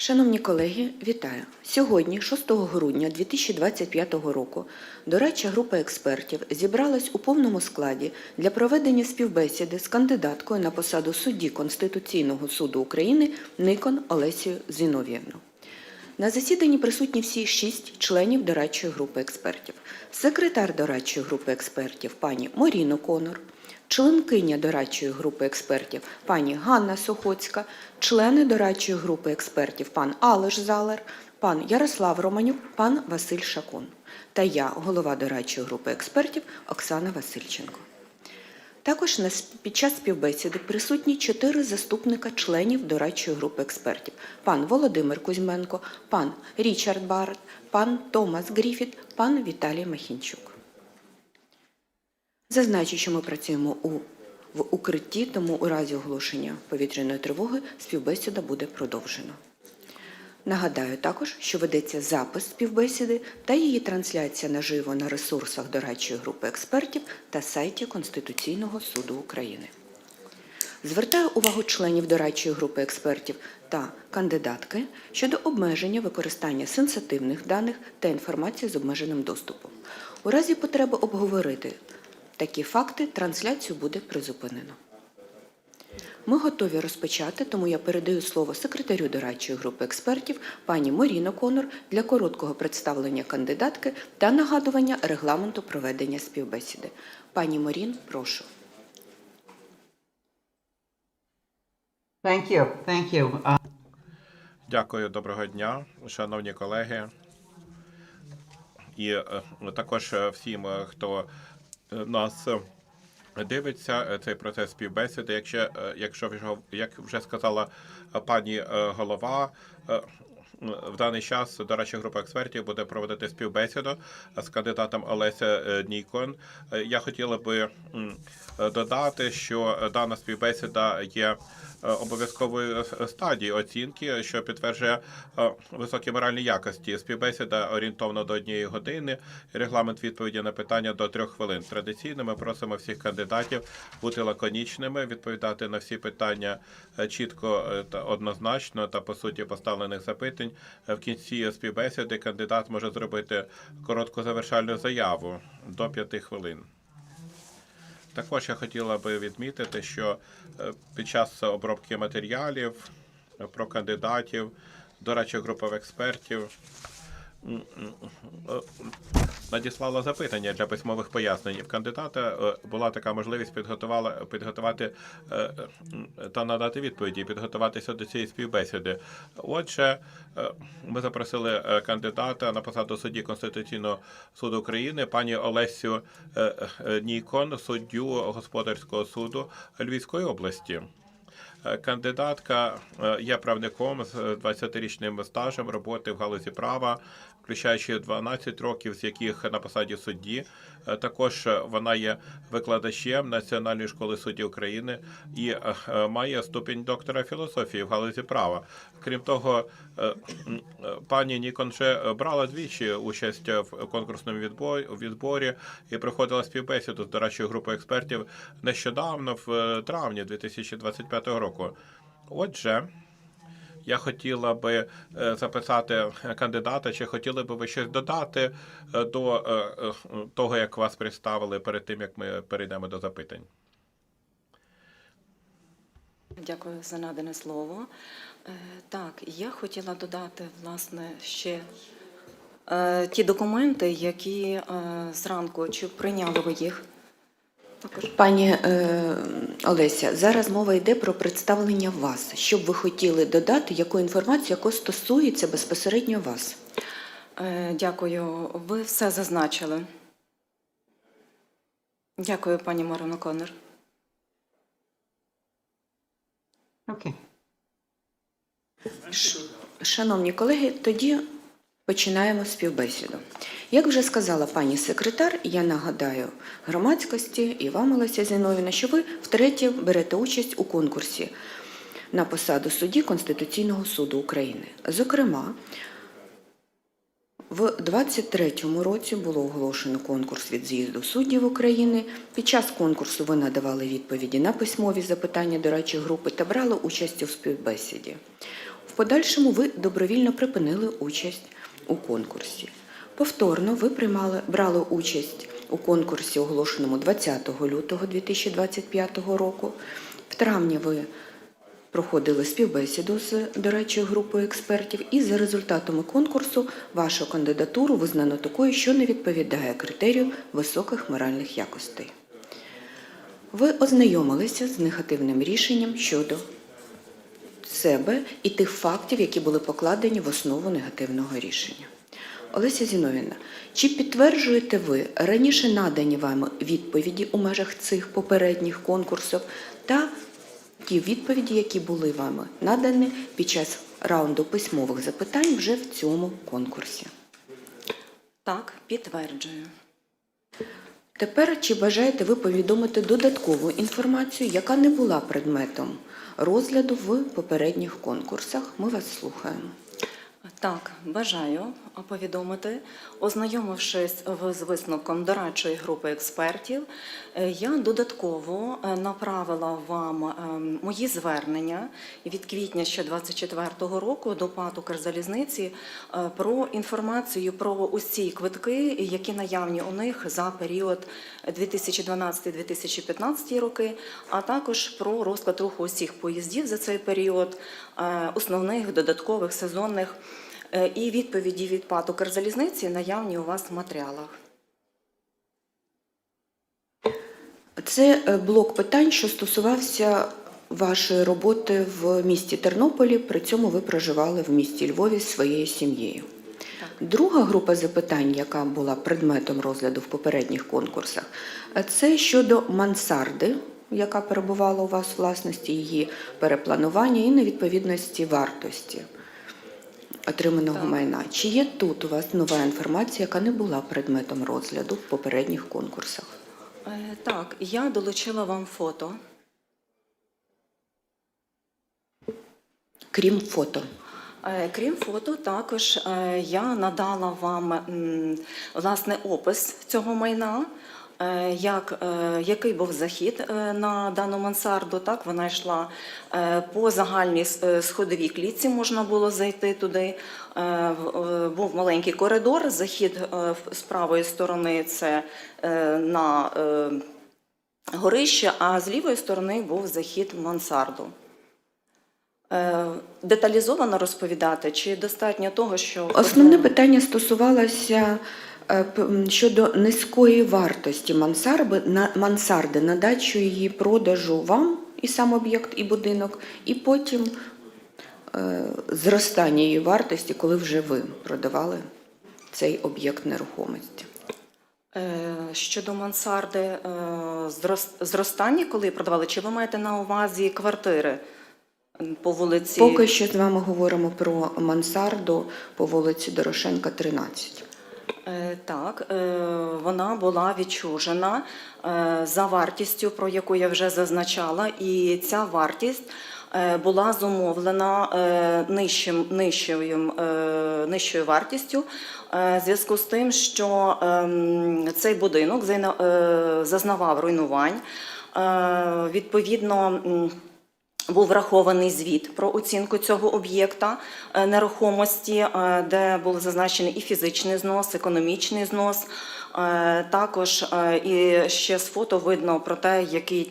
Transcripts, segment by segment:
Шановні колеги, вітаю! Сьогодні, 6 грудня 2025 року, дорадча група експертів зібралась у повному складі для проведення співбесіди з кандидаткою на посаду судді Конституційного суду України Никон Олесією Зінов'євну. На засіданні присутні всі шість членів дорадчої групи експертів. Секретар дорадчої групи експертів пані Моріно Конор, членкиня дорадчої групи експертів пані Ганна Сухоцька, члени дорадчої групи експертів пан Алеш Залер, пан Ярослав Романюк, пан Василь Шакун та я, голова дорадчої групи експертів Оксана Васильченко. Також під час співбесіди присутні чотири заступника членів дорадчої групи експертів: пан Володимир Кузьменко, пан Річард Барт, пан Томас Гріфіт, пан Віталій Махінчук. Зазначу, що ми працюємо у, в укритті, тому у разі оголошення повітряної тривоги співбесіда буде продовжено. Нагадаю також, що ведеться запис співбесіди та її трансляція наживо на ресурсах дорадчої групи експертів та сайті Конституційного суду України. Звертаю увагу членів дорадчої групи експертів та кандидатки щодо обмеження використання сенситивних даних та інформації з обмеженим доступом. У разі потреби обговорити такі факти трансляцію буде призупинено. Ми готові розпочати, тому я передаю слово секретарю дорадчої групи експертів пані Моріно Конор для короткого представлення кандидатки та нагадування регламенту проведення співбесіди. Пані Морін, прошу. Thank you. Thank you. Uh, Дякую, доброго дня, шановні колеги. І е, також е, всім, е, хто нас е, дивиться, е, цей процес співбесіди. Якщо, е, якщо як вже сказала пані голова, в даний час до речі, група експертів буде проводити співбесіду з кандидатом Олеся Нікон. Я хотіла би додати, що дана співбесіда є е, обов'язковою е, оцінки, що підтверджує е, високі моральні якості. Співбесіда орієнтовно до однієї години. Регламент відповіді на питання до трьох хвилин. Традиційно ми просимо всіх кандидатів бути лаконічними, відповідати на всі питання е, чітко та однозначно та по суті поставлених запитань. В кінці співбесіди кандидат може зробити коротку завершальну заяву до п'яти хвилин. Також я хотіла би відмітити, що е, під час обробки матеріалів е, про кандидатів, до речі, група експертів е, надіслала запитання для письмових пояснень. В кандидата е, була така можливість підготувала підготувати е, та надати відповіді, підготуватися до цієї співбесіди. Отже, е, ми запросили кандидата на посаду судді Конституційного суду України, пані Олесю Нікон, суддю господарського суду Львівської області. Кандидатка є правником з 20-річним стажем роботи в галузі права, включаючи 12 років, з яких на посаді судді. Е, Також вона є викладачем Національної школи суддів України і е, має ступінь доктора філософії в галузі права. Крім того, е, пані Нікон вже е, брала двічі участь в конкурсному відборі, і проходила співбесіду з дорадчою групою експертів нещодавно, в травні 2025 року. Отже, я хотіла би е, записати кандидата, чи хотіли би ви щось додати е, до е, е, того, як вас представили перед тим, як ми перейдемо до запитань. Дякую за надане слово. Е, Так, я хотіла додати власне ще е, ті документи, які е, зранку чи прийняли ви їх? Також Пані е, Олеся, зараз мова йде про представлення вас. Що б ви хотіли додати, яку інформацію, яка стосується безпосередньо вас? Е, дякую. Ви все зазначили. Дякую, пані Марино Конор. okay. Ш- Шановні колеги, тоді починаємо співбесіду. Як вже сказала пані секретар, я нагадаю громадськості і вам, Олеся Зіновіна, що ви втретє берете участь у конкурсі на посаду судді Конституційного суду України. Зокрема, в 23-му році було оголошено конкурс від з'їзду суддів України. Під час конкурсу ви надавали відповіді на письмові запитання дорадчої групи та брали участь у співбесіді. В подальшому ви добровільно припинили участь у конкурсі. Повторно ви приймали, брали участь у конкурсі, оголошеному 20 лютого 2025 року. В травні ви проходили співбесіду з дорадчою групою експертів, і за результатами конкурсу вашу кандидатуру визнано такою, що не відповідає критерію високих моральних якостей. Ви ознайомилися з негативним рішенням щодо себе і тих фактів, які були покладені в основу негативного рішення. Олеся Зіновіна, чи підтверджуєте ви раніше надані вами відповіді у межах цих попередніх конкурсів та ті відповіді, які були вами надані під час раунду письмових запитань вже в цьому конкурсі? Так, підтверджую. Тепер чи бажаєте ви повідомити додаткову інформацію, яка не була предметом розгляду в попередніх конкурсах? Ми вас слухаємо. Так, бажаю повідомити, ознайомившись з висновком дорадчої групи експертів, е, я додатково е, направила вам е, мої звернення від квітня ще 24 року до ПАТ «Укрзалізниці» про інформацію про усі квитки, які наявні у них за період 2012-2015 роки, а також про розклад руху усіх поїздів за цей період, основних, додаткових, сезонних. Е, І відповіді від ПАТ «Укрзалізниці» наявні у вас в матеріалах. Це е, блок питань, що стосувався вашої роботи в місті Тернополі. При цьому ви проживали в місті Львові зі своєю сім'єю. Друга група запитань, яка була предметом розгляду в попередніх конкурсах, е, це щодо мансарди, яка перебувала у вас у власності, її перепланування і невідповідності вартості отриманого Так. майна. Чи є тут у вас нова інформація, яка не була предметом розгляду в попередніх конкурсах? Е, Так, я долучила вам фото. Крім фото. Е, Крім фото, також е, я надала вам власне опис цього майна. Е, Як, е, який був захід е, на дану мансарду, так вона йшла по загальній сходовій клітці, можна було зайти туди. Був маленький коридор, захід з правої сторони це на горище, а з лівої сторони був захід в мансарду. Деталізовано розповідати чи достатньо того, що Основне питання стосувалося щодо низької вартості мансарби, на, мансарди, надачу її продажу вам і сам об'єкт, і будинок, і потім е, зростання її вартості, коли вже ви продавали цей об'єкт нерухомості. Е, щодо мансарди е, зростання, коли продавали, чи ви маєте на увазі квартири по вулиці? Поки що з вами говоримо про мансарду по вулиці Дорошенка, 13. Е, Так, е, вона була відчужена е, за вартістю, про яку я вже зазначала, і ця вартість була зумовлена нижчим, нижчою, нижчою вартістю зв'язку з тим, що ем, цей будинок зазнавав руйнувань. Відповідно, був врахований звіт про оцінку цього об'єкта е, нерухомості, е, де був зазначений і фізичний знос, економічний знос. Е, Також і ще з фото видно про те, е,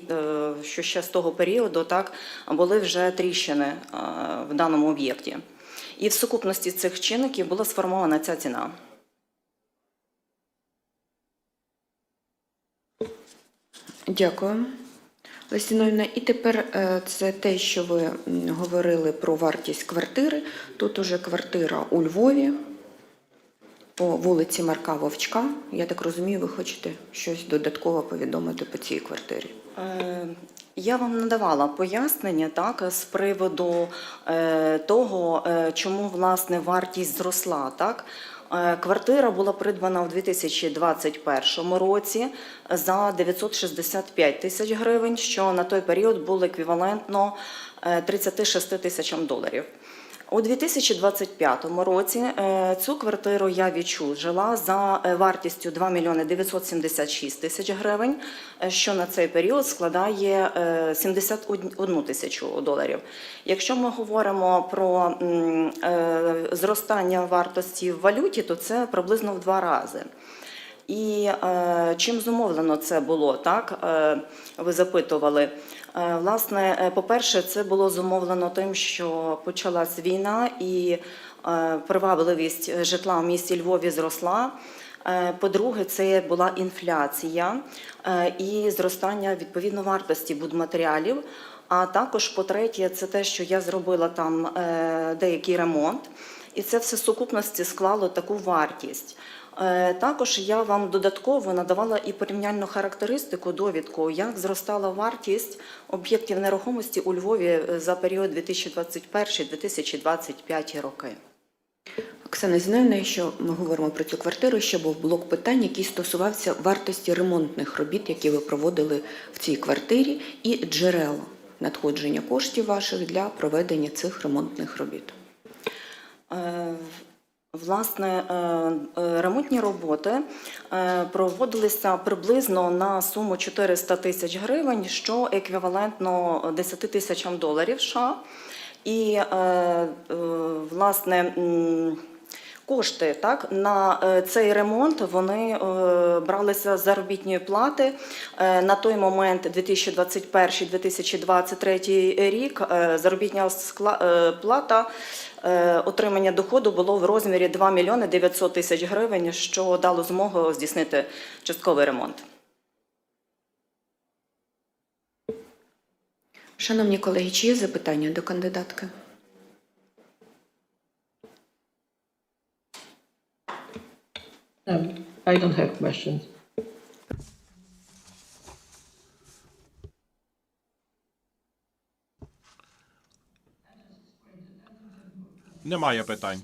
що ще з того періоду так, були вже тріщини в даному об'єкті. І в сукупності цих чинників була сформована ця ціна. Дякую. Лесіновна, і тепер е, це те, що ви говорили про вартість квартири. Тут уже квартира у Львові по вулиці Марка Вовчка. Я так розумію, ви хочете щось додатково повідомити по цій квартирі. Е, Я вам надавала пояснення так з приводу е, того, чому власне вартість зросла. Так квартира була придбана у 2021 році за 965 тисяч гривень, що на той період було еквівалентно е, 36 тисячам доларів. У 2025 році е, цю квартиру я відчужила за е, вартістю 2 мільйони 976 тисяч гривень, е, що на цей період складає е, 71 тисячу доларів. Якщо ми говоримо про зростання вартості в валюті, то це приблизно в два рази. І е, чим зумовлено це було, так? Е, ви запитували. Е, власне, е, по-перше, це було зумовлено тим, що почалась війна і е, привабливість житла в місті Львові зросла. Е, По-друге, це була інфляція е, і зростання відповідно вартості будматеріалів. А також, по-третє, це те, що я зробила там деякий ремонт, і це все сукупності склало таку вартість. Е, Також я вам додатково надавала і порівняльну характеристику, довідку, як зростала вартість об'єктів нерухомості у Львові е, за період 2021-2025 роки. Оксана Зіновна, якщо ми говоримо про цю квартиру, ще був блок питань, який стосувався вартості ремонтних робіт, які ви проводили в цій квартирі, і джерел надходження коштів ваших для проведення цих ремонтних робіт. Власне, е, е, ремонтні роботи е, проводилися приблизно на суму 400 тисяч гривень, що еквівалентно 10 тисячам доларів США. І, власне, Кошти так на цей ремонт вони бралися з заробітної плати на той момент 2021-2023 рік. Заробітня плата отримання доходу було в розмірі 2 мільйони 900 тисяч гривень, що дало змогу здійснити частковий ремонт. Шановні колеги, чи є запитання до кандидатки? Um, I don't have questions. Немає питань.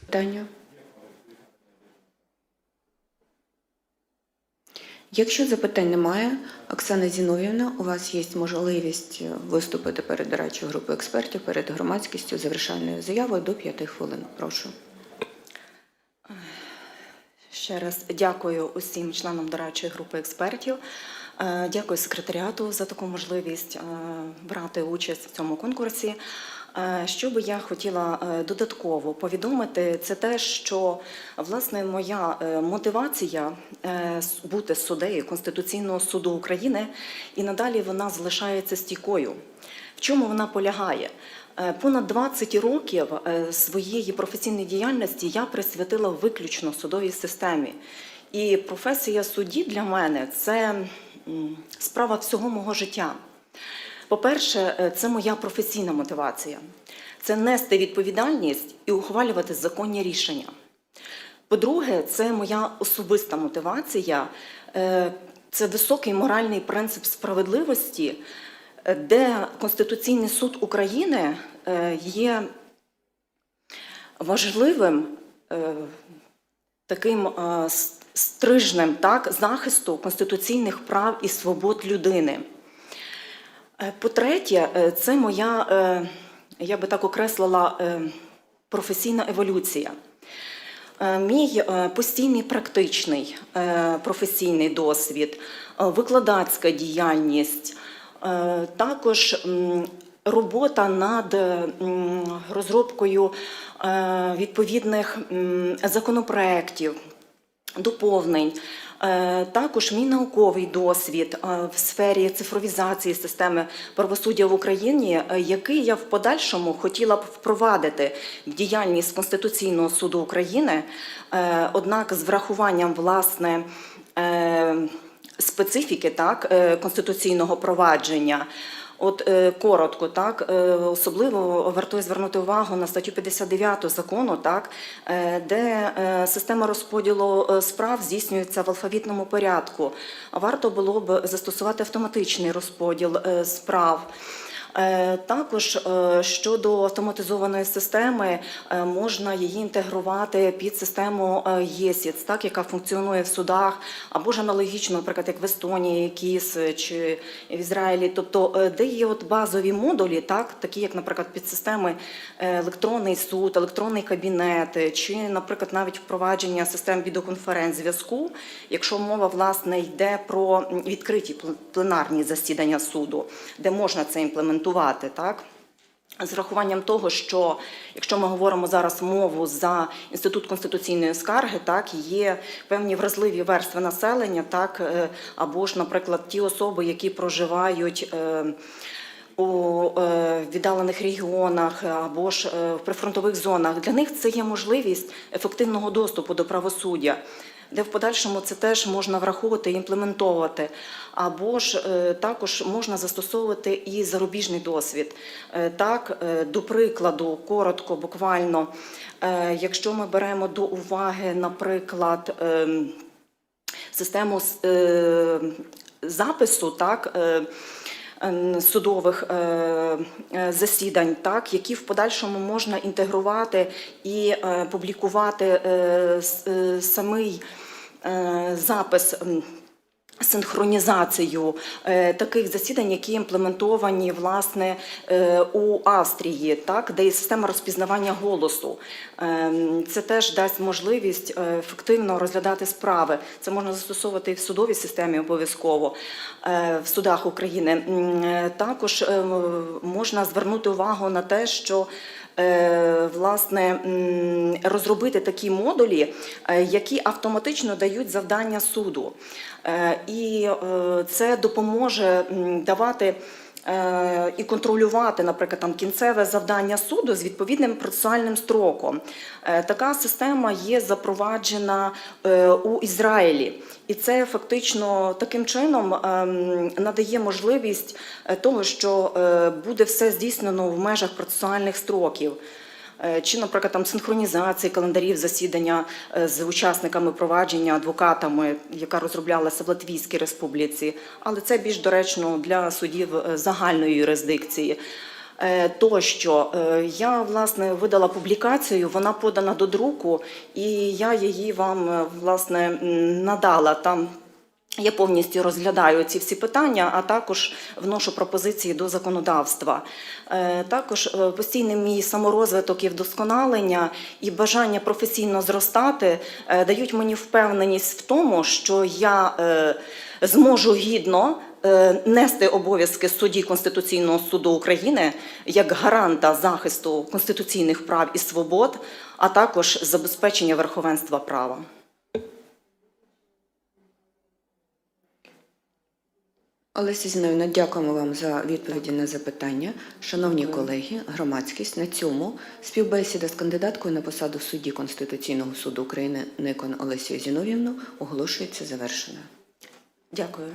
Питання? Якщо запитань немає, Оксана Зіновівна, у вас є можливість виступити перед дорадчою групою експертів, перед громадськістю завершальною заявою до 5 хвилин. Прошу. Ще раз дякую усім членам дорадчої групи експертів. Е, Дякую секретаріату за таку можливість е, брати участь в цьому конкурсі. Е, Що би я хотіла додатково повідомити, це те, що власне моя мотивація бути суддею Конституційного суду України і надалі вона залишається стійкою. В чому вона полягає? Понад 20 років своєї професійної діяльності я присвятила виключно судовій системі. І професія судді для мене це справа всього мого життя. По-перше, е, це моя професійна мотивація. Це нести відповідальність і ухвалювати законні рішення. По-друге, це моя особиста мотивація, е, це високий моральний принцип справедливості, е, де Конституційний суд України є важливим таким стрижнем так, захисту конституційних прав і свобод людини. Е, По-третє, е, це моя, е, я би так окреслила, професійна еволюція. Мій постійний практичний професійний досвід, викладацька діяльність, також робота над розробкою відповідних законопроєктів, доповнень. Е, Також мій науковий досвід е, в сфері цифровізації системи правосуддя в Україні, е, який я в подальшому хотіла б впровадити в діяльність Конституційного суду України, однак з врахуванням власне. Специфіки так конституційного провадження, От е, коротко, так е, особливо вартує звернути увагу на статтю 59 закону, так е, де система розподілу справ здійснюється в алфавітному порядку. Варто було б застосувати автоматичний розподіл справ. Е, Також е, щодо автоматизованої системи е, можна її інтегрувати під систему ЄСІЦ, так яка функціонує в судах, або ж аналогічно, наприклад, як в Естонії, КІС чи в Ізраїлі. Тобто, де є от базові модулі, так такі як, наприклад, підсистеми електронний суд, електронний кабінет, чи, наприклад, навіть впровадження систем відеоконференц-зв'язку, якщо мова власне йде про відкриті пл- пленарні засідання суду, де можна це імплементувати, так. З врахуванням того, що якщо ми говоримо зараз мову за інститут конституційної скарги, так є певні вразливі верстви населення, так е, або ж, наприклад, ті особи, які проживають. е, у е, віддалених регіонах або ж в прифронтових зонах для них це є можливість ефективного доступу до правосуддя, де в подальшому це теж можна враховувати і імплементовувати. Або ж е, також можна застосовувати і зарубіжний досвід. Е, Так, е, до прикладу, коротко, буквально, якщо ми беремо до уваги, наприклад, ем, систему запису, так. Ем, Судових е, е, засідань, так які в подальшому можна інтегрувати і е, публікувати самий запис. Синхронізацію е, таких засідань, які імплементовані власне е, у Австрії, так де є система розпізнавання голосу. Ем, Це теж дасть можливість е, ефективно розглядати справи. Це можна застосовувати і в судовій системі обов'язково е, в судах України. Е, Також е, можна звернути увагу на те, що е, власне розробити такі модулі, е, які автоматично дають завдання суду. Е, І е, це допоможе давати е, і контролювати, наприклад, там кінцеве завдання суду з відповідним процесуальним строком. Е, Така система є запроваджена е, у Ізраїлі, і це фактично таким чином ем, надає можливість е, того, що е, буде все здійснено в межах процесуальних строків. Е, Чи, наприклад, там синхронізації календарів засідання е, з учасниками провадження, адвокатами, яка розроблялася в Латвійській республіці, але це більш доречно для судів е, загальної юрисдикції. Тощо Е, я власне видала публікацію, вона подана до друку, і я її вам власне надала там. Я повністю розглядаю ці всі питання, а також вношу пропозиції до законодавства. Е, Також е, постійний мій саморозвиток і вдосконалення і бажання професійно зростати е, дають мені впевненість в тому, що я зможу гідно нести обов'язки судді Конституційного суду України як гаранта захисту конституційних прав і свобод, а також забезпечення верховенства права. Олеся Зіновна, дякуємо вам за відповіді на запитання. Шановні колеги, громадськість, на цьому співбесіда з кандидаткою на посаду судді Конституційного суду України Никон Олесією Зіновівну оголошується завершеною. Дякую.